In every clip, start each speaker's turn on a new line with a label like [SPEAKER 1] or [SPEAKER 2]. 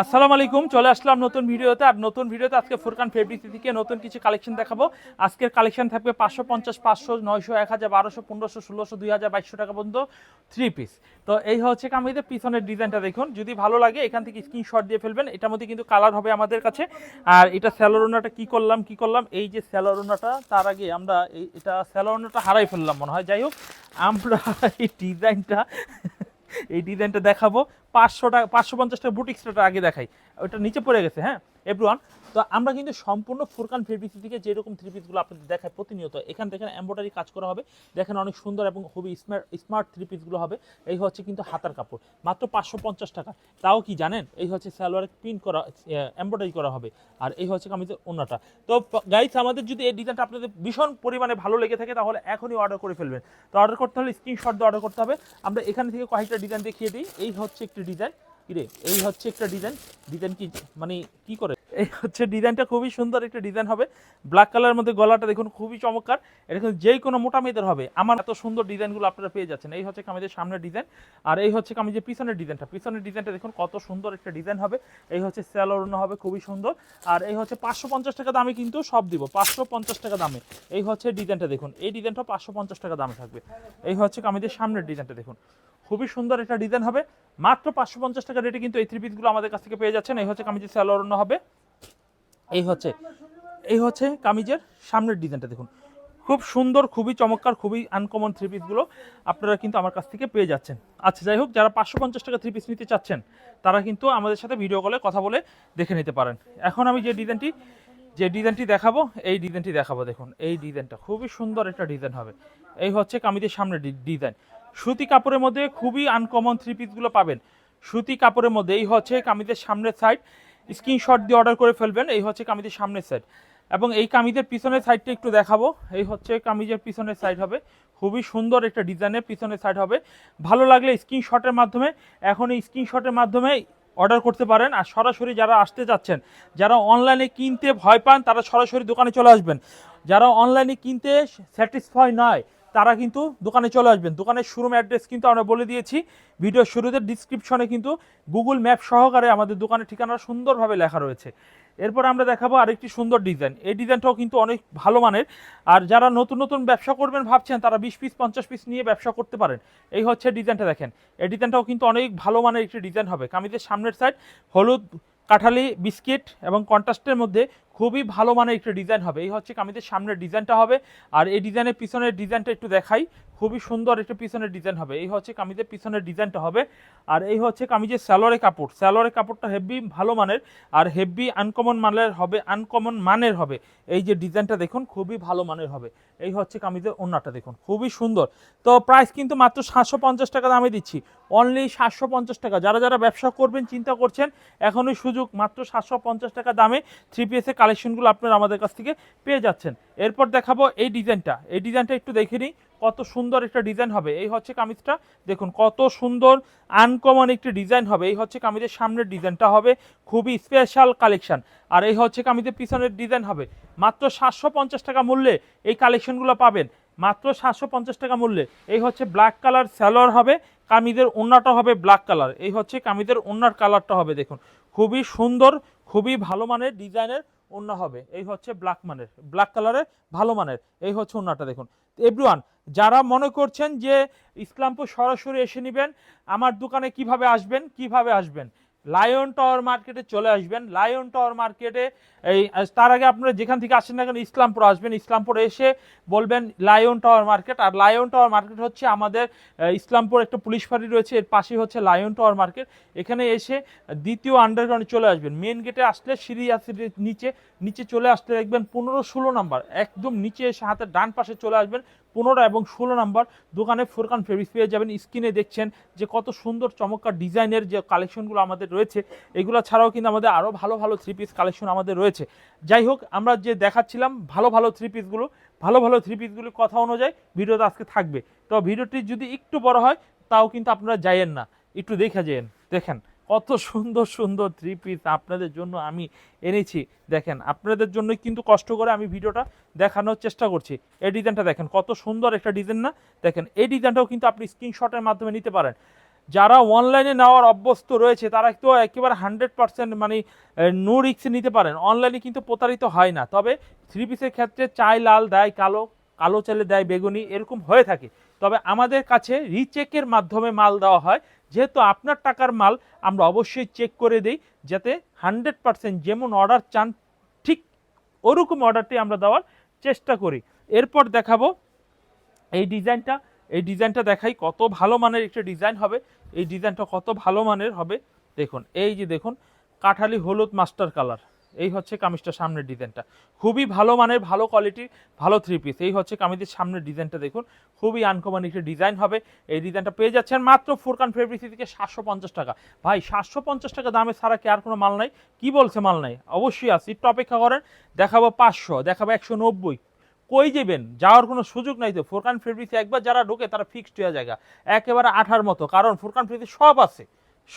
[SPEAKER 1] আসসালামু আলাইকুম চলে আসলাম নতুন ভিডিওতে আর নতুন ভিডিওতে আজকে ফুরকান ফেব্রিক থেকে নতুন কিছু কালেকশন দেখাবো আজকের কালেকশন থাকবে পাঁচশো পঞ্চাশ পাঁচশো নয়শো এক হাজার বারোশো পনেরোশো ষোলোশো দুই হাজার বাইশশো টাকা পর্যন্ত থ্রি পিস তো এই হচ্ছে কামিজের পিছনের ডিজাইনটা দেখুন যদি ভালো লাগে এখান থেকে স্ক্রিনশট দিয়ে ফেলবেন এটার মধ্যে কিন্তু কালার হবে আমাদের কাছে আর এটা স্যালোরোনাটা কি করলাম কি করলাম এই যে স্যালোরোনাটা তার আগে আমরা এই এটা স্যালোরোনাটা হারাই ফেললাম মনে হয় যাই হোক আমরা এই ডিজাইনটা এই ডিজাইনটা দেখাবো পাঁচশো পাঁচশো পঞ্চাশটা বুটিক্সটা আগে দেখাই ওটা নিচে পড়ে গেছে হ্যাঁ এভরিওয়ান তো আমরা কিন্তু সম্পূর্ণ ফুরকান ফেব্রিক্স থেকে যেরকম থ্রি পিসগুলো আপনাদের দেখায় প্রতিনিয়ত এখান থেকে এম্ব্রয়ডারি কাজ করা হবে দেখেন অনেক সুন্দর এবং খুবই স্মার্ট স্মার্ট থ্রি পিসগুলো হবে এই হচ্ছে কিন্তু হাতার কাপড় মাত্র পাঁচশো পঞ্চাশ টাকা তাও কি জানেন এই হচ্ছে সালোয়ার প্রিন্ট করা এম্ব্রয়ডারি করা হবে আর এই হচ্ছে কামিজের অন্যটা তো গাইস আমাদের যদি এই ডিজাইনটা আপনাদের ভীষণ পরিমাণে ভালো লেগে থাকে তাহলে এখনই অর্ডার করে ফেলবেন তো অর্ডার করতে হলে স্ক্রিনশট দিয়ে অর্ডার করতে হবে আমরা এখান থেকে কয়েকটা ডিজাইন দেখিয়ে দিই এই হচ্ছে একটি ডিজাইন কিরে এই হচ্ছে একটা ডিজাইন ডিজাইন কি মানে কি করে এই হচ্ছে ডিজাইনটা খুবই সুন্দর একটা ডিজাইন হবে ব্ল্যাক কালারের মধ্যে গলাটা দেখুন খুবই চমৎকার এটা কিন্তু যেই কোনো মোটা মেয়েদের হবে আমার এত সুন্দর ডিজাইনগুলো আপনারা পেয়ে যাচ্ছেন এই হচ্ছে কামিজের সামনের ডিজাইন আর এই হচ্ছে কামিজের পিছনের ডিজাইনটা পিছনের ডিজাইনটা দেখুন কত সুন্দর একটা ডিজাইন হবে এই হচ্ছে স্যালোরোনো হবে খুবই সুন্দর আর এই হচ্ছে পাঁচশো পঞ্চাশ টাকা দামে কিন্তু সব দিব পাঁচশো পঞ্চাশ টাকা দামে এই হচ্ছে ডিজাইনটা দেখুন এই ডিজাইনটা পাঁচশো পঞ্চাশ টাকা দামে থাকবে এই হচ্ছে কামিজের সামনের ডিজাইনটা দেখুন খুবই সুন্দর একটা ডিজাইন হবে মাত্র পাঁচশো পঞ্চাশ টাকা রেটে কিন্তু এই থ্রি পিসগুলো আমাদের কাছ থেকে পেয়ে যাচ্ছেন এই হচ্ছে কামিজের স্যালোরন্য হবে এই হচ্ছে এই হচ্ছে কামিজের সামনের ডিজাইনটা দেখুন খুব সুন্দর খুবই চমৎকার খুবই আনকমন থ্রি পিসগুলো আপনারা কিন্তু আমার কাছ থেকে পেয়ে যাচ্ছেন আচ্ছা যাই হোক যারা পাঁচশো পঞ্চাশ টাকা থ্রি পিস নিতে চাচ্ছেন তারা কিন্তু আমাদের সাথে ভিডিও কলে কথা বলে দেখে নিতে পারেন এখন আমি যে ডিজাইনটি যে ডিজাইনটি দেখাবো এই ডিজাইনটি দেখাবো দেখুন এই ডিজাইনটা খুবই সুন্দর একটা ডিজাইন হবে এই হচ্ছে কামিজের সামনের ডিজাইন সুতি কাপড়ের মধ্যে খুবই আনকমন থ্রি পিসগুলো পাবেন সুতি কাপড়ের মধ্যে এই হচ্ছে কামিজের সামনের সাইড স্ক্রিনশট দিয়ে অর্ডার করে ফেলবেন এই হচ্ছে কামিজের সামনের সাইড এবং এই কামিজের পিছনের সাইডটা একটু দেখাবো এই হচ্ছে কামিজের পিছনের সাইড হবে খুবই সুন্দর একটা ডিজাইনের পিছনের সাইড হবে ভালো লাগলে স্ক্রিনশটের মাধ্যমে এখন এই স্ক্রিনশটের মাধ্যমে অর্ডার করতে পারেন আর সরাসরি যারা আসতে যাচ্ছেন যারা অনলাইনে কিনতে ভয় পান তারা সরাসরি দোকানে চলে আসবেন যারা অনলাইনে কিনতে স্যাটিসফাই নয় তারা কিন্তু দোকানে চলে আসবেন দোকানের শোরুম অ্যাড্রেস কিন্তু আমরা বলে দিয়েছি ভিডিও শুরুতে ডিসক্রিপশনে কিন্তু গুগল ম্যাপ সহকারে আমাদের দোকানের ঠিকানা সুন্দরভাবে লেখা রয়েছে এরপর আমরা দেখাবো আরেকটি সুন্দর ডিজাইন এই ডিজাইনটাও কিন্তু অনেক ভালো মানের আর যারা নতুন নতুন ব্যবসা করবেন ভাবছেন তারা বিশ পিস পঞ্চাশ পিস নিয়ে ব্যবসা করতে পারেন এই হচ্ছে ডিজাইনটা দেখেন এই ডিজাইনটাও কিন্তু অনেক ভালো মানের একটি ডিজাইন হবে কামিজের সামনের সাইড হলুদ কাঁঠালি বিস্কিট এবং কন্ট্রাস্টের মধ্যে খুবই ভালো মানের একটা ডিজাইন হবে এই হচ্ছে কামিজের সামনের ডিজাইনটা হবে আর এই ডিজাইনের পিছনের ডিজাইনটা একটু দেখাই খুবই সুন্দর একটা পিছনের ডিজাইন হবে এই হচ্ছে কামিজের পিছনের ডিজাইনটা হবে আর এই হচ্ছে কামিজের স্যালোয়ারের কাপড় স্যালোয়ারের কাপড়টা হেভি ভালো মানের আর হেভি আনকমন মানের হবে আনকমন মানের হবে এই যে ডিজাইনটা দেখুন খুবই ভালো মানের হবে এই হচ্ছে কামিজের অন্যটা দেখুন খুবই সুন্দর তো প্রাইস কিন্তু মাত্র সাতশো পঞ্চাশ টাকা দামে দিচ্ছি অনলি সাতশো পঞ্চাশ টাকা যারা যারা ব্যবসা করবেন চিন্তা করছেন এখনই সুযোগ মাত্র সাতশো পঞ্চাশ টাকা দামে থ্রি পিএসে কালেকশনগুলো আপনারা আমাদের কাছ থেকে পেয়ে যাচ্ছেন এরপর দেখাবো এই ডিজাইনটা এই ডিজাইনটা একটু দেখে নিই কত সুন্দর একটা ডিজাইন হবে এই হচ্ছে কামিজটা দেখুন কত সুন্দর আনকমন একটি ডিজাইন হবে এই হচ্ছে কামিজের সামনের ডিজাইনটা হবে খুবই স্পেশাল কালেকশন আর এই হচ্ছে কামিজের পিছনের ডিজাইন হবে মাত্র সাতশো টাকা মূল্যে এই কালেকশনগুলো পাবেন মাত্র সাতশো পঞ্চাশ টাকা মূল্যে এই হচ্ছে ব্ল্যাক কালার স্যালোয়ার হবে কামিজের ওনাটা হবে ব্ল্যাক কালার এই হচ্ছে কামিজের ওনার কালারটা হবে দেখুন খুবই সুন্দর খুবই ভালো মানের ডিজাইনের ওন্না হবে এই হচ্ছে ব্ল্যাক মানের ব্ল্যাক কালারের ভালো মানের এই হচ্ছে ওন্নাটা দেখুন এভরি যারা মনে করছেন যে ইসলামপুর সরাসরি এসে নেবেন আমার দোকানে কিভাবে আসবেন কিভাবে আসবেন লায়ন টাওয়ার মার্কেটে চলে আসবেন লায়ন টাওয়ার মার্কেটে এই তার আগে আপনারা যেখান থেকে আসেন না কেন ইসলামপুর আসবেন ইসলামপুর এসে বলবেন লায়ন টাওয়ার মার্কেট আর লায়ন টাওয়ার মার্কেট হচ্ছে আমাদের ইসলামপুর একটা পুলিশ ফাঁড়ি রয়েছে এর পাশেই হচ্ছে লায়ন টাওয়ার মার্কেট এখানে এসে দ্বিতীয় আন্ডারগ্রাউন্ডে চলে আসবেন মেন গেটে আসলে সিঁড়ি আছে নিচে নিচে চলে আসলে দেখবেন পনেরো ষোলো নাম্বার একদম নিচে এসে হাতের ডান পাশে চলে আসবেন পনেরো এবং ষোলো নাম্বার দোকানে ফোরকান ফেব্রিক্স পেয়ে যাবেন স্ক্রিনে দেখছেন যে কত সুন্দর চমৎকার ডিজাইনের যে কালেকশনগুলো আমাদের রয়েছে এগুলো ছাড়াও কিন্তু আমাদের আরও ভালো ভালো থ্রি পিস কালেকশন আমাদের রয়েছে যাই হোক আমরা যে দেখাচ্ছিলাম ভালো ভালো থ্রি পিসগুলো ভালো ভালো থ্রি পিসগুলির কথা অনুযায়ী ভিডিওটা আজকে থাকবে তো ভিডিওটি যদি একটু বড় হয় তাও কিন্তু আপনারা যাইয়েন না একটু দেখে যাইয়েন দেখেন কত সুন্দর সুন্দর থ্রি পিস আপনাদের জন্য আমি এনেছি দেখেন আপনাদের জন্য কিন্তু কষ্ট করে আমি ভিডিওটা দেখানোর চেষ্টা করছি এই ডিজাইনটা দেখেন কত সুন্দর একটা ডিজাইন না দেখেন এই ডিজাইনটাও কিন্তু আপনি স্ক্রিনশটের মাধ্যমে নিতে পারেন যারা অনলাইনে নেওয়ার অভ্যস্ত রয়েছে তারা তো একেবারে হান্ড্রেড পার্সেন্ট মানে নো রিক্সে নিতে পারেন অনলাইনে কিন্তু প্রতারিত হয় না তবে থ্রি পিসের ক্ষেত্রে চাই লাল দেয় কালো কালো চালে দেয় বেগুনি এরকম হয়ে থাকে তবে আমাদের কাছে রিচেকের মাধ্যমে মাল দেওয়া হয় যেহেতু আপনার টাকার মাল আমরা অবশ্যই চেক করে দিই যাতে হান্ড্রেড পারসেন্ট যেমন অর্ডার চান ঠিক ওরকম অর্ডারটি আমরা দেওয়ার চেষ্টা করি এরপর দেখাবো এই ডিজাইনটা এই ডিজাইনটা দেখাই কত ভালো মানের একটা ডিজাইন হবে এই ডিজাইনটা কত ভালো মানের হবে দেখুন এই যে দেখুন কাঠালি হলুদ মাস্টার কালার এই হচ্ছে কামিজটা সামনের ডিজাইনটা খুবই ভালো মানের ভালো কোয়ালিটির ভালো থ্রি পিস এই হচ্ছে কামিজের সামনের ডিজাইনটা দেখুন খুবই আনকমন একটি ডিজাইন হবে এই ডিজাইনটা পেয়ে যাচ্ছেন মাত্র ফোরকান ফেব্রিক্সি থেকে সাতশো পঞ্চাশ টাকা ভাই সাতশো পঞ্চাশ টাকা দামে ছাড়া কি আর কোনো মাল নাই কি বলছে মাল নাই অবশ্যই আছি একটু অপেক্ষা করেন দেখাবো পাঁচশো দেখাবো একশো নব্বই কই যাবেন যাওয়ার কোনো সুযোগ নাই তো ফোরকান ফেব্রিক্সে একবার যারা ঢোকে তারা ফিক্সড হয়ে জায়গা একেবারে আঠার মতো কারণ ফোরকান ফেব্রিক্সে সব আছে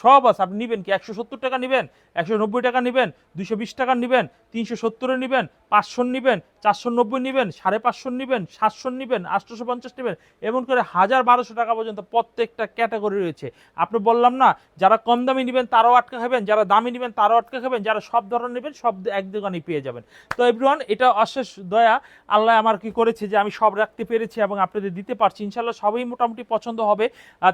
[SPEAKER 1] সব আছে আপনি নেবেন কি একশো সত্তর টাকা নেবেন একশো নব্বই টাকা নেবেন দুশো বিশ টাকা নেবেন তিনশো সত্তরে নেবেন পাঁচশো নেবেন চারশো নব্বই নেবেন সাড়ে পাঁচশো নেবেন সাতশো নেবেন আটশোশো পঞ্চাশ নেবেন এমন করে হাজার বারোশো টাকা পর্যন্ত প্রত্যেকটা ক্যাটাগরি রয়েছে আপনি বললাম না যারা কম দামি নেবেন তারাও আটকা খাবেন যারা দামি নেবেন তারাও আটকা খাবেন যারা সব ধরনের নেবেন সব এক দোকানেই পেয়ে যাবেন তো এভরিওয়ান এটা অশেষ দয়া আল্লাহ আমার কি করেছে যে আমি সব রাখতে পেরেছি এবং আপনাদের দিতে পারছি ইনশাল্লাহ সবই মোটামুটি পছন্দ হবে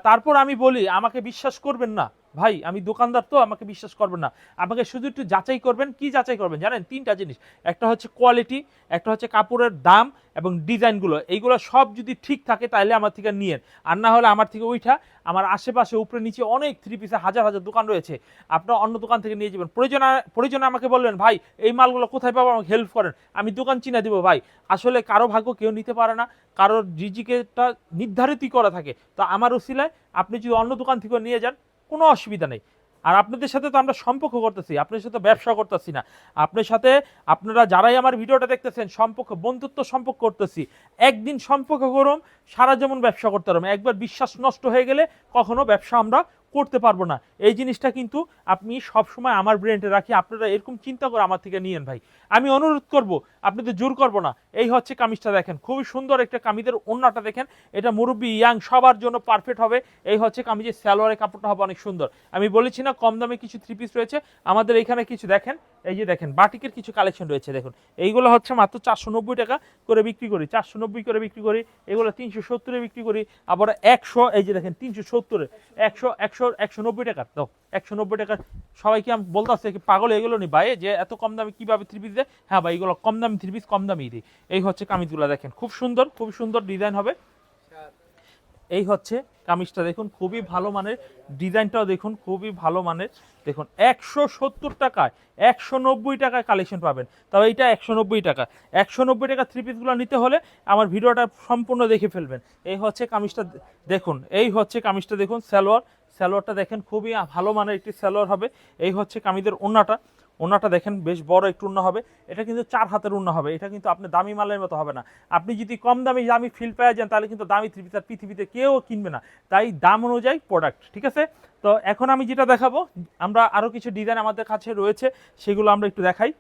[SPEAKER 1] তারপর আমি বলি আমাকে বিশ্বাস করবেন না ভাই আমি দোকানদার তো আমাকে বিশ্বাস করবেন না আমাকে শুধু একটু যাচাই করবেন কি যাচাই করবেন জানেন তিনটা জিনিস একটা হচ্ছে কোয়ালিটি একটা হচ্ছে কাপড়ের দাম এবং ডিজাইনগুলো এইগুলো সব যদি ঠিক থাকে তাহলে আমার থেকে নিয়েন আর না হলে আমার থেকে ওইটা আমার আশেপাশে উপরে নিচে অনেক থ্রি পিসে হাজার হাজার দোকান রয়েছে আপনারা অন্য দোকান থেকে নিয়ে যাবেন প্রয়োজন প্রয়োজনে আমাকে বললেন ভাই এই মালগুলো কোথায় পাবো আমাকে হেল্প করেন আমি দোকান চিনে দেবো ভাই আসলে কারো ভাগ্য কেউ নিতে পারে না কারোর রিজিকেটা নির্ধারিতই করা থাকে তো আমার উসিলায় আপনি যদি অন্য দোকান থেকে নিয়ে যান কোনো অসুবিধা নেই আর আপনাদের সাথে তো আমরা সম্পর্ক করতেছি আপনার সাথে ব্যবসা করতেছি না আপনার সাথে আপনারা যারাই আমার ভিডিওটা দেখতেছেন সম্পর্ক বন্ধুত্ব সম্পর্ক করতেছি একদিন সম্পর্ক করুন সারা যেমন ব্যবসা করতে পারবো একবার বিশ্বাস নষ্ট হয়ে গেলে কখনো ব্যবসা আমরা করতে পারবো না এই জিনিসটা কিন্তু আপনি সবসময় আমার ব্রেনটে রাখি আপনারা এরকম চিন্তা করে আমার থেকে নিয়েন ভাই আমি অনুরোধ করব আপনি তো জোর করবো না এই হচ্ছে কামিজটা দেখেন খুবই সুন্দর একটা কামিজের অন্যটা দেখেন এটা মুরব্বী ইয়াং সবার জন্য পারফেক্ট হবে এই হচ্ছে কামিজের স্যালোয়ারের কাপড়টা হবে অনেক সুন্দর আমি বলেছি না কম দামে কিছু থ্রি পিস রয়েছে আমাদের এখানে কিছু দেখেন এই যে দেখেন বাটিকের কিছু কালেকশন রয়েছে দেখুন এইগুলো হচ্ছে মাত্র চারশো টাকা করে বিক্রি করি চারশো করে বিক্রি করি এগুলো তিনশো সত্তরে বিক্রি করি আবার একশো এই যে দেখেন তিনশো সত্তরে একশো একশো একশো একশো নব্বই টাকার দাও একশো নব্বই টাকার সবাইকে আমি বলতে কি পাগল এগুলো নি ভাই যে এত কম দামে কীভাবে থ্রি পিস দেয় হ্যাঁ ভাই এগুলো কম দামি থ্রি পিস কম দামি দিই এই হচ্ছে কামিজগুলো দেখেন খুব সুন্দর খুব সুন্দর ডিজাইন হবে এই হচ্ছে কামিজটা দেখুন খুবই ভালো মানের ডিজাইনটাও দেখুন খুবই ভালো মানের দেখুন একশো সত্তর টাকায় একশো নব্বই টাকায় কালেকশন পাবেন তবে এইটা একশো নব্বই টাকা একশো নব্বই টাকা থ্রি পিসগুলো নিতে হলে আমার ভিডিওটা সম্পূর্ণ দেখে ফেলবেন এই হচ্ছে কামিজটা দেখুন এই হচ্ছে কামিজটা দেখুন স্যালোয়ার স্যালোয়ারটা দেখেন খুবই ভালো মানের একটি স্যালোয়ার হবে এই হচ্ছে কামিজের ওনাটা ওনাটা দেখেন বেশ বড় একটু উন্না হবে এটা কিন্তু চার হাতের উন্না হবে এটা কিন্তু আপনি দামি মালের মতো হবে না আপনি যদি কম দামি দামি ফিল পেয়ে যান তাহলে কিন্তু দামি ত্রিপিতার পৃথিবীতে কেউ কিনবে না তাই দাম অনুযায়ী প্রোডাক্ট ঠিক আছে তো এখন আমি যেটা দেখাবো আমরা আরও কিছু ডিজাইন আমাদের কাছে রয়েছে সেগুলো আমরা একটু দেখাই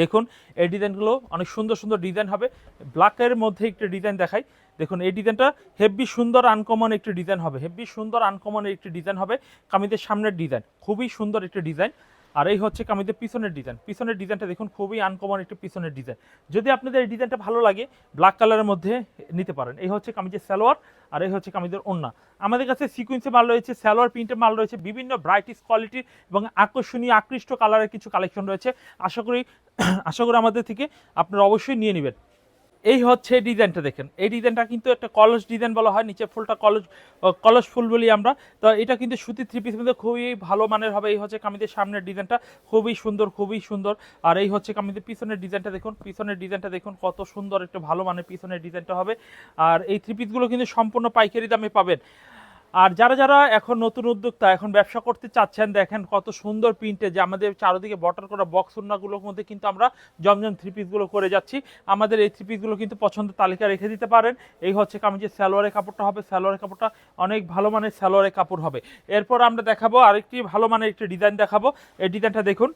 [SPEAKER 1] দেখুন এই ডিজাইনগুলো অনেক সুন্দর সুন্দর ডিজাইন হবে ব্ল্যাকের মধ্যে একটি ডিজাইন দেখাই দেখুন এই ডিজাইনটা হেভি সুন্দর আনকমন একটি ডিজাইন হবে হেভি সুন্দর আনকমন একটি ডিজাইন হবে কামিদের সামনের ডিজাইন খুবই সুন্দর একটি ডিজাইন আর এই হচ্ছে কামিজের পিছনের ডিজাইন পিছনের ডিজাইনটা দেখুন খুবই আনকমন একটি পিছনের ডিজাইন যদি আপনাদের এই ডিজাইনটা ভালো লাগে ব্ল্যাক কালারের মধ্যে নিতে পারেন এই হচ্ছে কামিজের সালোয়ার আর এই হচ্ছে কামিজের ওন্না আমাদের কাছে সিকুয়েন্সে মাল রয়েছে সালোয়ার প্রিন্টের মাল রয়েছে বিভিন্ন ব্রাইটিস কোয়ালিটির এবং আকর্ষণীয় আকৃষ্ট কালারের কিছু কালেকশন রয়েছে আশা করি আশা করি আমাদের থেকে আপনারা অবশ্যই নিয়ে নেবেন এই হচ্ছে ডিজাইনটা দেখেন এই ডিজাইনটা কিন্তু একটা কলস ডিজাইন বলা হয় নিচে ফুলটা কলস কলস ফুল বলি আমরা তো এটা কিন্তু সুতি থ্রি পিস মধ্যে খুবই ভালো মানের হবে এই হচ্ছে কামিদের সামনের ডিজাইনটা খুবই সুন্দর খুবই সুন্দর আর এই হচ্ছে কামিদের পিছনের ডিজাইনটা দেখুন পিছনের ডিজাইনটা দেখুন কত সুন্দর একটা ভালো মানের পিছনের ডিজাইনটা হবে আর এই থ্রি পিসগুলো কিন্তু সম্পূর্ণ পাইকারি দামে পাবেন আর যারা যারা এখন নতুন উদ্যোক্তা এখন ব্যবসা করতে চাচ্ছেন দেখেন কত সুন্দর প্রিন্টে যে আমাদের চারদিকে বটার করা বক্স উন্নাগুলোর মধ্যে কিন্তু আমরা জমজম থ্রি পিসগুলো করে যাচ্ছি আমাদের এই থ্রি পিসগুলো কিন্তু পছন্দ তালিকা রেখে দিতে পারেন এই হচ্ছে কামিজের স্যালোয়ারের কাপড়টা হবে স্যালোয়ারের কাপড়টা অনেক ভালো মানের স্যালোয়ারের কাপড় হবে এরপর আমরা দেখাবো আরেকটি ভালো মানের একটি ডিজাইন দেখাবো এই ডিজাইনটা দেখুন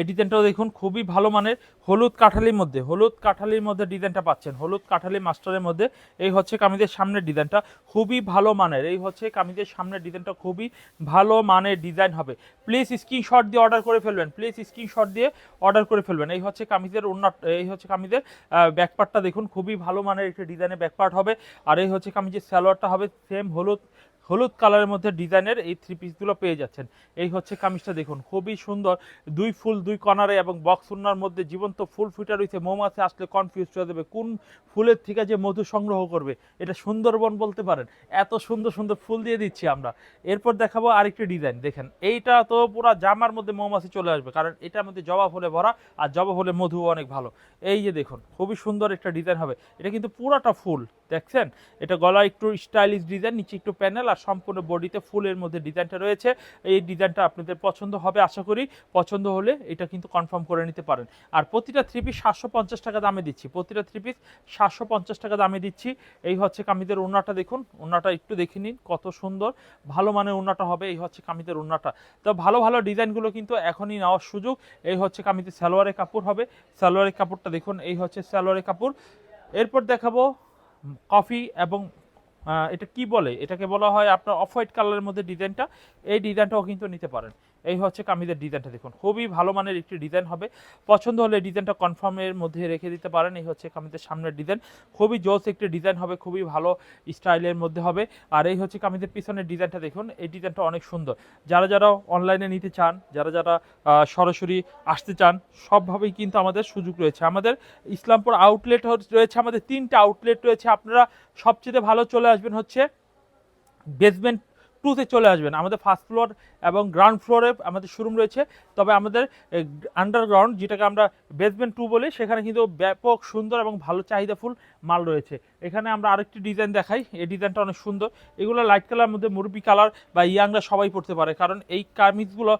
[SPEAKER 1] এই ডিজাইনটাও দেখুন খুবই ভালো মানের হলুদ কাঠালির মধ্যে হলুদ কাঠালির মধ্যে ডিজাইনটা পাচ্ছেন হলুদ কাঠালি মাস্টারের মধ্যে এই হচ্ছে কামিজের সামনের ডিজাইনটা খুবই ভালো মানের এই হচ্ছে কামিজের সামনের ডিজাইনটা খুবই ভালো মানের ডিজাইন হবে প্লিজ স্ক্রিনশট দিয়ে অর্ডার করে ফেলবেন প্লিজ স্ক্রিনশট দিয়ে অর্ডার করে ফেলবেন এই হচ্ছে কামিজের অন্য এই হচ্ছে কামিজের ব্যাকপার্টটা দেখুন খুবই ভালো মানের একটি ডিজাইনের ব্যাকপার্ট হবে আর এই হচ্ছে কামিজের স্যালোয়ারটা হবে সেম হলুদ হলুদ কালারের মধ্যে ডিজাইনের এই থ্রি পিসগুলো পেয়ে যাচ্ছেন এই হচ্ছে কামিজটা দেখুন খুবই সুন্দর দুই ফুল দুই কনারে এবং বক্স উন্নার মধ্যে জীবন্ত ফুল ফুটা রয়েছে মৌমাছি আসলে কনফিউজ হয়ে যাবে কোন ফুলের থেকে যে মধু সংগ্রহ করবে এটা সুন্দরবন বলতে পারেন এত সুন্দর সুন্দর ফুল দিয়ে দিচ্ছি আমরা এরপর দেখাবো আরেকটি ডিজাইন দেখেন এইটা তো পুরো জামার মধ্যে মৌমাছি চলে আসবে কারণ এটার মধ্যে জবা ফুলে ভরা আর জবা ফুলে মধু অনেক ভালো এই যে দেখুন খুবই সুন্দর একটা ডিজাইন হবে এটা কিন্তু পুরাটা ফুল দেখছেন এটা গলা একটু স্টাইলিশ ডিজাইন নিচে একটু প্যানেল আর সম্পূর্ণ বডিতে ফুলের মধ্যে ডিজাইনটা রয়েছে এই ডিজাইনটা আপনাদের পছন্দ হবে আশা করি পছন্দ হলে এটা কিন্তু কনফার্ম করে নিতে পারেন আর প্রতিটা থ্রি পিস সাতশো পঞ্চাশ টাকা দামে দিচ্ছি প্রতিটা থ্রি পিস সাতশো পঞ্চাশ টাকা দামে দিচ্ছি এই হচ্ছে কামিদের ওনাটা দেখুন ওনাটা একটু দেখে নিন কত সুন্দর ভালো মানের ওনাটা হবে এই হচ্ছে কামিদের ওনাটা তো ভালো ভালো ডিজাইনগুলো কিন্তু এখনই নেওয়ার সুযোগ এই হচ্ছে কামিতে সালোয়ারের কাপড় হবে সালোয়ারের কাপড়টা দেখুন এই হচ্ছে সালোয়ারের কাপড় এরপর দেখাবো কফি এবং এটা কি বলে এটাকে বলা হয় আপনার অফ হোয়াইট কালারের মধ্যে ডিজাইনটা এই ডিজাইনটাও কিন্তু নিতে পারেন এই হচ্ছে কামিজের ডিজাইনটা দেখুন খুবই ভালো মানের একটি ডিজাইন হবে পছন্দ হলে ডিজাইনটা কনফার্মের মধ্যে রেখে দিতে পারেন এই হচ্ছে কামিজের সামনের ডিজাইন খুবই জোস একটি ডিজাইন হবে খুবই ভালো স্টাইলের মধ্যে হবে আর এই হচ্ছে কামিজের পিছনের ডিজাইনটা দেখুন এই ডিজাইনটা অনেক সুন্দর যারা যারা অনলাইনে নিতে চান যারা যারা সরাসরি আসতে চান সবভাবেই কিন্তু আমাদের সুযোগ রয়েছে আমাদের ইসলামপুর আউটলেট রয়েছে আমাদের তিনটা আউটলেট রয়েছে আপনারা সবচেয়ে ভালো চলে আসবেন হচ্ছে বেসমেন্ট টুতে চলে আসবেন আমাদের ফার্স্ট ফ্লোর এবং গ্রাউন্ড ফ্লোরে আমাদের শোরুম রয়েছে তবে আমাদের আন্ডারগ্রাউন্ড যেটাকে আমরা বেসমেন্ট টু বলি সেখানে কিন্তু ব্যাপক সুন্দর এবং ভালো চাহিদাফুল মাল রয়েছে এখানে আমরা আরেকটি ডিজাইন দেখাই এই ডিজাইনটা অনেক সুন্দর এগুলো লাইট কালার মধ্যে মুরবি কালার বা ইয়াংরা সবাই পড়তে পারে কারণ এই কামিজগুলো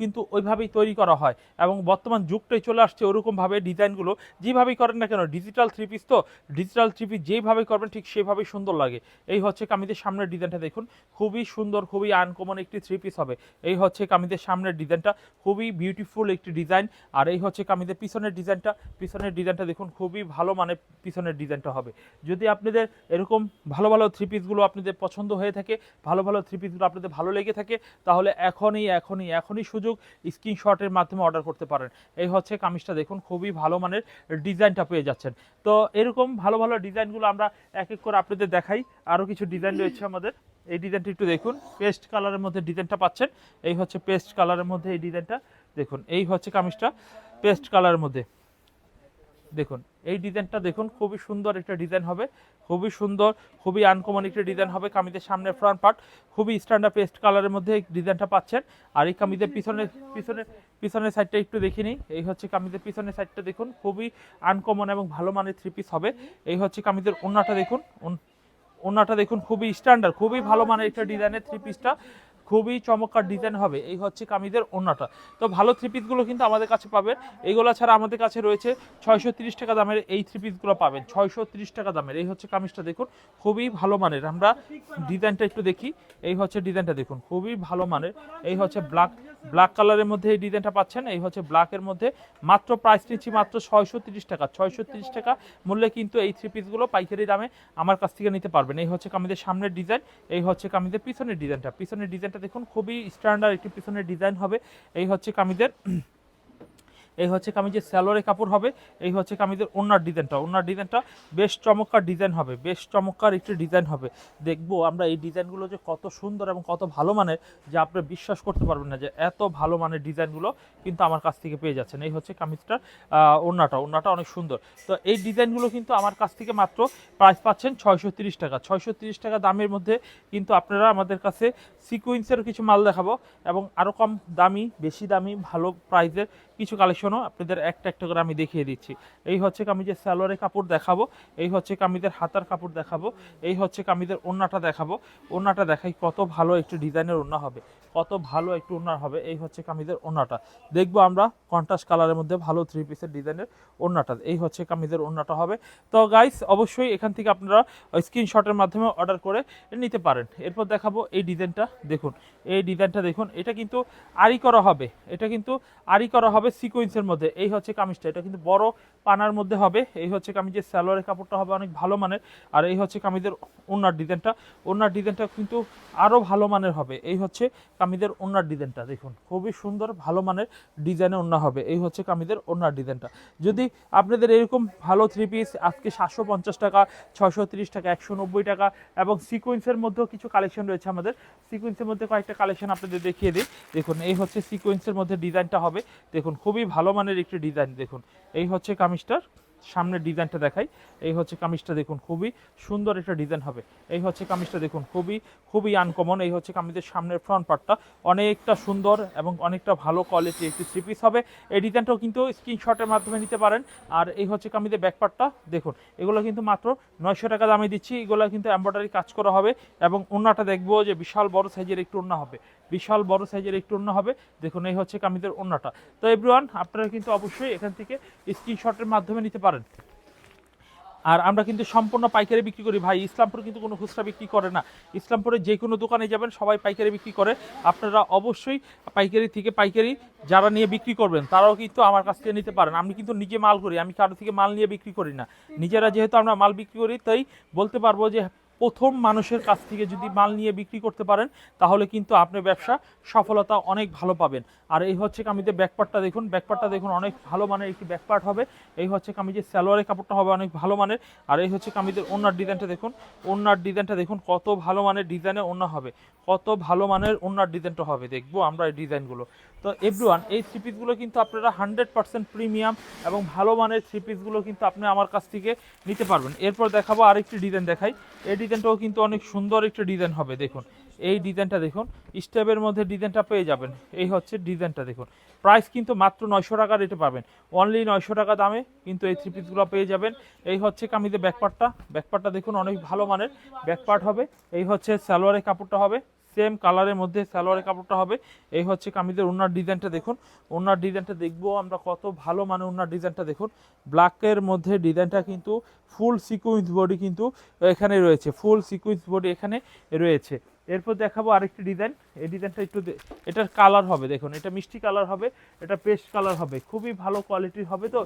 [SPEAKER 1] কিন্তু ওইভাবেই তৈরি করা হয় এবং বর্তমান যুগটাই চলে আসছে ওরকমভাবে ডিজাইনগুলো যেভাবেই করেন না কেন ডিজিটাল থ্রি পিস তো ডিজিটাল থ্রি পিস যেভাবে করবেন ঠিক সেভাবেই সুন্দর লাগে এই হচ্ছে কামিজের সামনের ডিজাইনটা দেখুন খুবই সুন্দর সুন্দর খুবই আনকমন একটি থ্রি পিস হবে এই হচ্ছে কামিজের সামনের ডিজাইনটা খুবই বিউটিফুল একটি ডিজাইন আর এই হচ্ছে কামিজের পিছনের ডিজাইনটা পিছনের ডিজাইনটা দেখুন খুবই ভালো মানে পিছনের ডিজাইনটা হবে যদি আপনাদের এরকম ভালো ভালো থ্রি পিসগুলো আপনাদের পছন্দ হয়ে থাকে ভালো ভালো থ্রি পিসগুলো আপনাদের ভালো লেগে থাকে তাহলে এখনই এখনই এখনই সুযোগ স্ক্রিনশটের মাধ্যমে অর্ডার করতে পারেন এই হচ্ছে কামিজটা দেখুন খুবই ভালো মানের ডিজাইনটা পেয়ে যাচ্ছেন তো এরকম ভালো ভালো ডিজাইনগুলো আমরা এক এক করে আপনাদের দেখাই আরও কিছু ডিজাইন রয়েছে আমাদের এই ডিজাইনটা একটু দেখুন পেস্ট কালারের মধ্যে ডিজাইনটা পাচ্ছেন এই হচ্ছে পেস্ট কালারের মধ্যে এই ডিজাইনটা দেখুন এই হচ্ছে কামিজটা পেস্ট কালারের মধ্যে দেখুন এই ডিজাইনটা দেখুন খুবই সুন্দর একটা ডিজাইন হবে খুবই সুন্দর খুবই আনকমন একটা ডিজাইন হবে কামিজের সামনে ফ্রন্ট পার্ট খুবই স্ট্যান্ডার্ড পেস্ট কালারের মধ্যে ডিজাইনটা পাচ্ছেন আর এই কামিজের পিছনের পিছনের পিছনের সাইডটা একটু দেখে নিই এই হচ্ছে কামিজের পিছনের সাইডটা দেখুন খুবই আনকমন এবং ভালো মানের থ্রি পিস হবে এই হচ্ছে কামিজের ওনাটা দেখুন ওনাটা দেখুন খুবই স্ট্যান্ডার্ড খুবই ভালো মানের একটা ডিজাইনের থ্রি পিসটা খুবই চমৎকার ডিজাইন হবে এই হচ্ছে কামিজের ওনাটা তো ভালো থ্রি পিসগুলো কিন্তু আমাদের কাছে পাবেন এইগুলো ছাড়া আমাদের কাছে রয়েছে ছয়শো টাকা দামের এই থ্রি পিসগুলো পাবেন ছয়শো টাকা দামের এই হচ্ছে কামিজটা দেখুন খুবই ভালো মানের আমরা ডিজাইনটা একটু দেখি এই হচ্ছে ডিজাইনটা দেখুন খুবই ভালো মানের এই হচ্ছে ব্ল্যাক ব্ল্যাক কালারের মধ্যে এই ডিজাইনটা পাচ্ছেন এই হচ্ছে ব্ল্যাকের মধ্যে মাত্র প্রাইস নিচ্ছি মাত্র ছয়শো টাকা ছয়শো টাকা মূল্যে কিন্তু এই থ্রি পিসগুলো পাইকারি দামে আমার কাছ থেকে নিতে পারবেন এই হচ্ছে কামিজের সামনের ডিজাইন এই হচ্ছে কামিজের পিছনের ডিজাইনটা পিছনের ডিজাইনটা দেখুন খুবই স্ট্যান্ডার্ড একটি পিছনের ডিজাইন হবে এই হচ্ছে কামিদের এই হচ্ছে কামিজের স্যালোরে কাপড় হবে এই হচ্ছে কামিজের ওনার ডিজাইনটা ওনার ডিজাইনটা বেশ চমৎকার ডিজাইন হবে বেশ চমৎকার একটি ডিজাইন হবে দেখবো আমরা এই ডিজাইনগুলো যে কত সুন্দর এবং কত ভালো মানের যে আপনি বিশ্বাস করতে পারবেন না যে এত ভালো মানের ডিজাইনগুলো কিন্তু আমার কাছ থেকে পেয়ে যাচ্ছেন এই হচ্ছে কামিজটার ওনাটা ওনাটা অনেক সুন্দর তো এই ডিজাইনগুলো কিন্তু আমার কাছ থেকে মাত্র প্রাইস পাচ্ছেন ছয়শো টাকা ছয়শো টাকা দামের মধ্যে কিন্তু আপনারা আমাদের কাছে সিকুয়েন্সেরও কিছু মাল দেখাবো এবং আরও কম দামি বেশি দামি ভালো প্রাইজের কিছু কালেকশনও আপনাদের একটা একটা করে আমি দেখিয়ে দিচ্ছি এই হচ্ছে কামিজের সালোয়ারের কাপড় দেখাবো এই হচ্ছে কামিজের হাতার কাপড় দেখাবো এই হচ্ছে কামিজের ওন্নাটা দেখাবো ওন্নাটা দেখাই কত ভালো একটু ডিজাইনের ওন্না হবে কত ভালো একটু ওন্না হবে এই হচ্ছে কামিজের ওন্নাটা দেখবো আমরা কন্টাস কালারের মধ্যে ভালো থ্রি পিসের ডিজাইনের ওন্নাটা এই হচ্ছে কামিজের ওন্নাটা হবে তো গাইস অবশ্যই এখান থেকে আপনারা স্ক্রিনশটের মাধ্যমে অর্ডার করে নিতে পারেন এরপর দেখাবো এই ডিজাইনটা দেখুন এই ডিজাইনটা দেখুন এটা কিন্তু আড়ি করা হবে এটা কিন্তু আড়ি করা হবে হবে সিকোয়েন্সের মধ্যে এই হচ্ছে কামিজটা এটা কিন্তু বড় পানার মধ্যে হবে এই হচ্ছে কামিজের স্যালোয়ারের কাপড়টা হবে অনেক ভালো মানের আর এই হচ্ছে কামিজের ওনার ডিজাইনটা ওনার ডিজাইনটা কিন্তু আরও ভালো মানের হবে এই হচ্ছে কামিজের ওনার ডিজাইনটা দেখুন খুবই সুন্দর ভালো মানের ডিজাইনে ওনা হবে এই হচ্ছে কামিজের ওনার ডিজাইনটা যদি আপনাদের এরকম ভালো থ্রি পিস আজকে সাতশো পঞ্চাশ টাকা ছশো তিরিশ টাকা একশো নব্বই টাকা এবং সিকোয়েন্সের মধ্যেও কিছু কালেকশন রয়েছে আমাদের সিকোয়েন্সের মধ্যে কয়েকটা কালেকশন আপনাদের দেখিয়ে দিই দেখুন এই হচ্ছে সিকোয়েন্সের মধ্যে ডিজাইনটা হবে দেখুন খুবই ভালো মানের একটি ডিজাইন দেখুন এই হচ্ছে কামিজটার সামনের ডিজাইনটা দেখাই এই হচ্ছে কামিজটা দেখুন খুবই সুন্দর একটা ডিজাইন হবে এই হচ্ছে কামিজটা দেখুন খুবই খুবই আনকমন এই হচ্ছে কামিজের সামনের ফ্রন্ট পার্টটা অনেকটা সুন্দর এবং অনেকটা ভালো কোয়ালিটি একটি থ্রি পিস হবে এই ডিজাইনটাও কিন্তু স্ক্রিনশটের মাধ্যমে নিতে পারেন আর এই হচ্ছে কামিজের ব্যাক পার্টটা দেখুন এগুলো কিন্তু মাত্র নয়শো টাকা দামে দিচ্ছি এগুলো কিন্তু এম্ব্রয়ডারি কাজ করা হবে এবং ওনাটা দেখবো যে বিশাল বড় সাইজের একটু ওনা হবে বিশাল বড় সাইজের একটু ওনা হবে দেখুন এই হচ্ছে কামিজের ওনাটা তো এভরিওয়ান আপনারা কিন্তু অবশ্যই এখান থেকে স্ক্রিনশটের মাধ্যমে নিতে পারেন পারেন আর আমরা কিন্তু সম্পূর্ণ পাইকারি বিক্রি করি ভাই ইসলামপুর কিন্তু কোনো খুচরা বিক্রি করে না ইসলামপুরে যে কোনো দোকানে যাবেন সবাই পাইকারি বিক্রি করে আপনারা অবশ্যই পাইকারি থেকে পাইকারি যারা নিয়ে বিক্রি করবেন তারাও কিন্তু আমার কাছ থেকে নিতে পারেন আমি কিন্তু নিজে মাল করি আমি কারো থেকে মাল নিয়ে বিক্রি করি না নিজেরা যেহেতু আমরা মাল বিক্রি করি তাই বলতে পারবো যে প্রথম মানুষের কাছ থেকে যদি মাল নিয়ে বিক্রি করতে পারেন তাহলে কিন্তু আপনি ব্যবসা সফলতা অনেক ভালো পাবেন আর এই হচ্ছে কামিজের ব্যাকপার্টটা দেখুন ব্যাকপার্টটা দেখুন অনেক ভালো মানের একটি ব্যাকপার্ট হবে এই হচ্ছে কামিজের স্যালোয়ারের কাপড়টা হবে অনেক ভালো মানের আর এই হচ্ছে কামিজের ওনার ডিজাইনটা দেখুন ওনার ডিজাইনটা দেখুন কত ভালো মানের ডিজাইনে ওনা হবে কত ভালো মানের ওনার ডিজাইনটা হবে দেখবো আমরা এই ডিজাইনগুলো তো এভরিওয়ান এই থ্রি পিসগুলো কিন্তু আপনারা হান্ড্রেড পার্সেন্ট প্রিমিয়াম এবং ভালো মানের থ্রি পিসগুলো কিন্তু আপনি আমার কাছ থেকে নিতে পারবেন এরপর দেখাবো আরেকটি ডিজাইন দেখাই এই ডিজাইনটাও কিন্তু অনেক সুন্দর একটা ডিজাইন হবে দেখুন এই ডিজাইনটা দেখুন স্টেপের মধ্যে ডিজাইনটা পেয়ে যাবেন এই হচ্ছে ডিজাইনটা দেখুন প্রাইস কিন্তু মাত্র নয়শো টাকা রেটে পাবেন অনলি নয়শো টাকা দামে কিন্তু এই থ্রি পিসগুলো পেয়ে যাবেন এই হচ্ছে কামিজে ব্যাকপার্টটা ব্যাকপার্টটা দেখুন অনেক ভালো মানের ব্যাকপার্ট হবে এই হচ্ছে সালোয়ারের কাপড়টা হবে সেম কালারের মধ্যে সালোয়ারের কাপড়টা হবে এই হচ্ছে কামিজের ওনার ডিজাইনটা দেখুন ওনার ডিজাইনটা দেখবো আমরা কত ভালো মানে ওনার ডিজাইনটা দেখুন ব্ল্যাকের মধ্যে ডিজাইনটা কিন্তু ফুল সিকুইন্স বডি কিন্তু এখানে রয়েছে ফুল সিকুইন্স বডি এখানে রয়েছে এরপর দেখাবো আরেকটি ডিজাইন এই ডিজাইনটা একটু এটার কালার হবে দেখুন এটা মিষ্টি কালার হবে এটা পেস্ট কালার হবে খুবই ভালো কোয়ালিটির হবে তো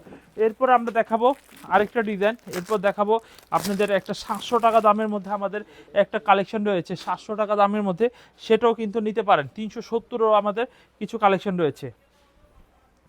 [SPEAKER 1] এরপর আমরা দেখাবো আরেকটা ডিজাইন এরপর দেখাবো আপনাদের একটা সাতশো টাকা দামের মধ্যে আমাদের একটা কালেকশন রয়েছে সাতশো টাকা দামের মধ্যে সেটাও কিন্তু নিতে পারেন তিনশো সত্তরও আমাদের কিছু কালেকশন রয়েছে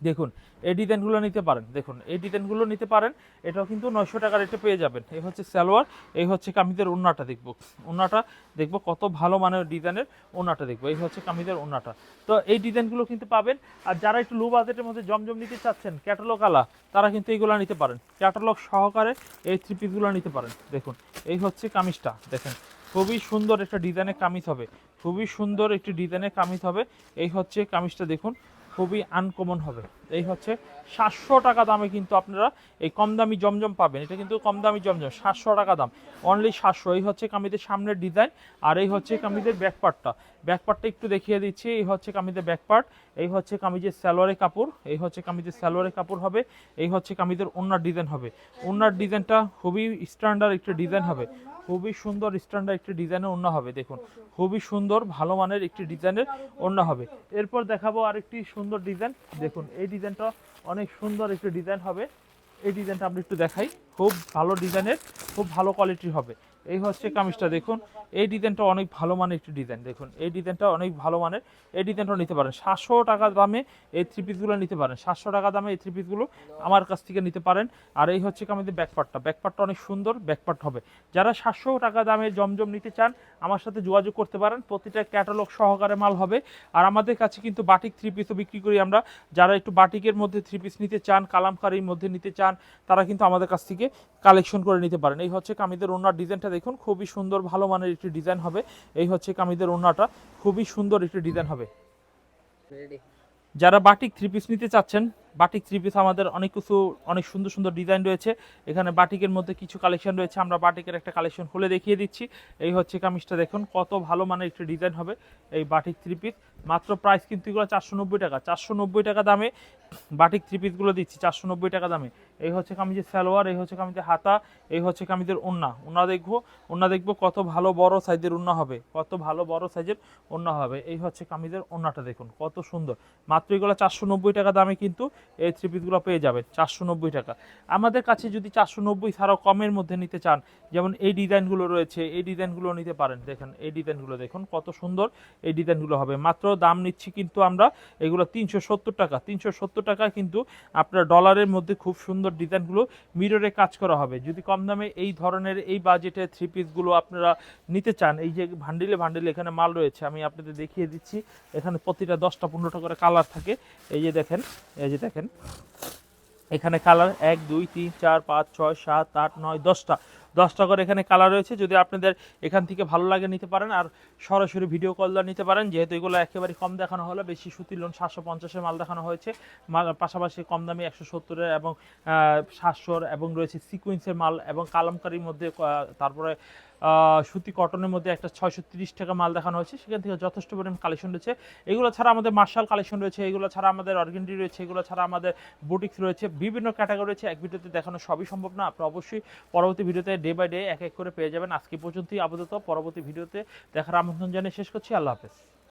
[SPEAKER 1] দেখুন এই ডিজাইনগুলো নিতে পারেন দেখুন এই ডিজাইনগুলো নিতে পারেন এটাও কিন্তু নয়শো টাকা রেটে পেয়ে যাবেন এই হচ্ছে সালোয়ার এই হচ্ছে কামিজের ওনাটা দেখবো ওনাটা দেখবো কত ভালো মানের ডিজাইনের ওনাটা দেখবো এই হচ্ছে কামিজের ওনাটা তো এই ডিজাইনগুলো কিন্তু পাবেন আর যারা একটু লো বাজেটের মধ্যে জমজম নিতে চাচ্ছেন ক্যাটালগ আলা তারা কিন্তু এইগুলো নিতে পারেন ক্যাটালগ সহকারে এই থ্রি পিসগুলো নিতে পারেন দেখুন এই হচ্ছে কামিজটা দেখেন খুবই সুন্দর একটা ডিজাইনের কামিজ হবে খুবই সুন্দর একটি ডিজাইনের কামিজ হবে এই হচ্ছে কামিজটা দেখুন খুবই আনকমন হবে এই হচ্ছে সাতশো টাকা দামে কিন্তু আপনারা এই কম দামি জমজম পাবেন এটা কিন্তু কম দামি জমজম সাতশো টাকা দাম অনলি সাতশো এই হচ্ছে কামিদের সামনের ডিজাইন আর এই হচ্ছে কামিদের ব্যাকপার্টটা ব্যাকপার্টটা একটু দেখিয়ে দিচ্ছি এই হচ্ছে কামিদের ব্যাকপার্ট এই হচ্ছে কামিজের স্যালোয়ারে কাপড় এই হচ্ছে কামিজের স্যালোয়ারে কাপড় হবে এই হচ্ছে কামিদের ওনার ডিজাইন হবে ওনার ডিজাইনটা খুবই স্ট্যান্ডার্ড একটা ডিজাইন হবে খুবই সুন্দর স্ট্যান্ডার্ড একটি ডিজাইনের অন্য হবে দেখুন খুবই সুন্দর ভালো মানের একটি ডিজাইনের অন্য হবে এরপর দেখাবো আরেকটি সুন্দর ডিজাইন দেখুন এই ডিজাইনটা অনেক সুন্দর একটি ডিজাইন হবে এই ডিজাইনটা আমরা একটু দেখাই খুব ভালো ডিজাইনের খুব ভালো কোয়ালিটির হবে এই হচ্ছে কামিজটা দেখুন এই ডিজাইনটা অনেক ভালো মানের একটি ডিজাইন দেখুন এই ডিজাইনটা অনেক ভালো মানের এই ডিজাইনটা নিতে পারেন সাতশো টাকা দামে এই থ্রি পিসগুলো নিতে পারেন সাতশো টাকা দামে এই থ্রি পিসগুলো আমার কাছ থেকে নিতে পারেন আর এই হচ্ছে কামিজের ব্যাকপার্টটা ব্যাকপার্টটা অনেক সুন্দর ব্যাকপার্ট হবে যারা সাতশো টাকা দামে জমজম নিতে চান আমার সাথে যোগাযোগ করতে পারেন প্রতিটা ক্যাটালগ সহকারে মাল হবে আর আমাদের কাছে কিন্তু বাটিক থ্রি পিসও বিক্রি করি আমরা যারা একটু বাটিকের মধ্যে থ্রি পিস নিতে চান কালামকারির মধ্যে নিতে চান তারা কিন্তু আমাদের কাছ থেকে কালেকশন করে নিতে পারেন এই হচ্ছে কামিদের অন্য ডিজাইনটা দেখুন খুবই সুন্দর ভালো মানের একটি ডিজাইন হবে এই হচ্ছে কামিজের ওড়নাটা খুবই সুন্দর একটি ডিজাইন হবে যারা বাটিক থ্রি পিস নিতে চাচ্ছেন বাটিক থ্রি পিস আমাদের অনেক কিছু অনেক সুন্দর সুন্দর ডিজাইন রয়েছে এখানে বাটিকের মধ্যে কিছু কালেকশন রয়েছে আমরা বাটিকের একটা কালেকশন খুলে দেখিয়ে দিচ্ছি এই হচ্ছে কামিজটা দেখুন কত ভালো মানের একটি ডিজাইন হবে এই বাটিক থ্রি পিস মাত্র প্রাইস কিন্তু এগুলো চারশো নব্বই টাকা চারশো নব্বই টাকা দামে বাটিক থ্রি পিসগুলো দিচ্ছি চারশো নব্বই টাকা দামে এই হচ্ছে কামিজের সালোয়ার এই হচ্ছে কামিজের হাতা এই হচ্ছে কামিজের ওন্না ওন্না দেখবো ওন্না দেখবো কত ভালো বড় সাইজের ওন্না হবে কত ভালো বড় সাইজের ওন্না হবে এই হচ্ছে কামিজের ওন্নাটা দেখুন কত সুন্দর মাত্র এগুলো চারশো নব্বই টাকা দামে কিন্তু এই থ্রি পিসগুলো পেয়ে যাবেন চারশো নব্বই টাকা আমাদের কাছে যদি চারশো নব্বই ছাড়াও কমের মধ্যে নিতে চান যেমন এই ডিজাইনগুলো রয়েছে এই ডিজাইনগুলো নিতে পারেন দেখেন এই ডিজাইনগুলো দেখুন কত সুন্দর এই ডিজাইনগুলো হবে মাত্র দাম নিচ্ছি কিন্তু আমরা এগুলো তিনশো সত্তর টাকা তিনশো সত্তর টাকা কিন্তু আপনার ডলারের মধ্যে খুব সুন্দর ডিজাইনগুলো মিররে কাজ করা হবে যদি কম দামে এই ধরনের এই বাজেটে থ্রি পিসগুলো আপনারা নিতে চান এই যে ভান্ডিলে ভান্ডিলে এখানে মাল রয়েছে আমি আপনাদের দেখিয়ে দিচ্ছি এখানে প্রতিটা দশটা পনেরোটা করে কালার থাকে এই যে দেখেন এই যে দেখেন দেখেন এখানে কালার এক দুই তিন চার পাঁচ ছয় সাত আট নয় দশটা দশটা করে এখানে কালার রয়েছে যদি আপনাদের এখান থেকে ভালো লাগে নিতে পারেন আর সরাসরি ভিডিও কল দেওয়া নিতে পারেন যেহেতু এগুলো একেবারে কম দেখানো হলো বেশি সুতির লোন সাতশো পঞ্চাশের মাল দেখানো হয়েছে পাশাপাশি কম দামি একশো সত্তরের এবং সাতশোর এবং রয়েছে সিকুয়েন্সের মাল এবং কালামকারির মধ্যে তারপরে সুতি কটনের মধ্যে একটা ছয়শো তিরিশ টাকা মাল দেখানো হয়েছে সেখান থেকে যথেষ্ট পরিমাণ কালেকশন রয়েছে এগুলো ছাড়া আমাদের মার্শাল কালেকশন রয়েছে এগুলো ছাড়া আমাদের অর্গেন্ডি রয়েছে এগুলো ছাড়া আমাদের বুটিক্স রয়েছে বিভিন্ন ক্যাটাগরি রয়েছে এক ভিডিওতে দেখানো সবই সম্ভব না আপনি অবশ্যই পরবর্তী ভিডিওতে ডে বাই ডে এক এক করে পেয়ে যাবেন আজকে পর্যন্তই আপাতত পরবর্তী ভিডিওতে দেখার আমন্ত্রণ জানিয়ে শেষ করছি আল্লাহ হাফেজ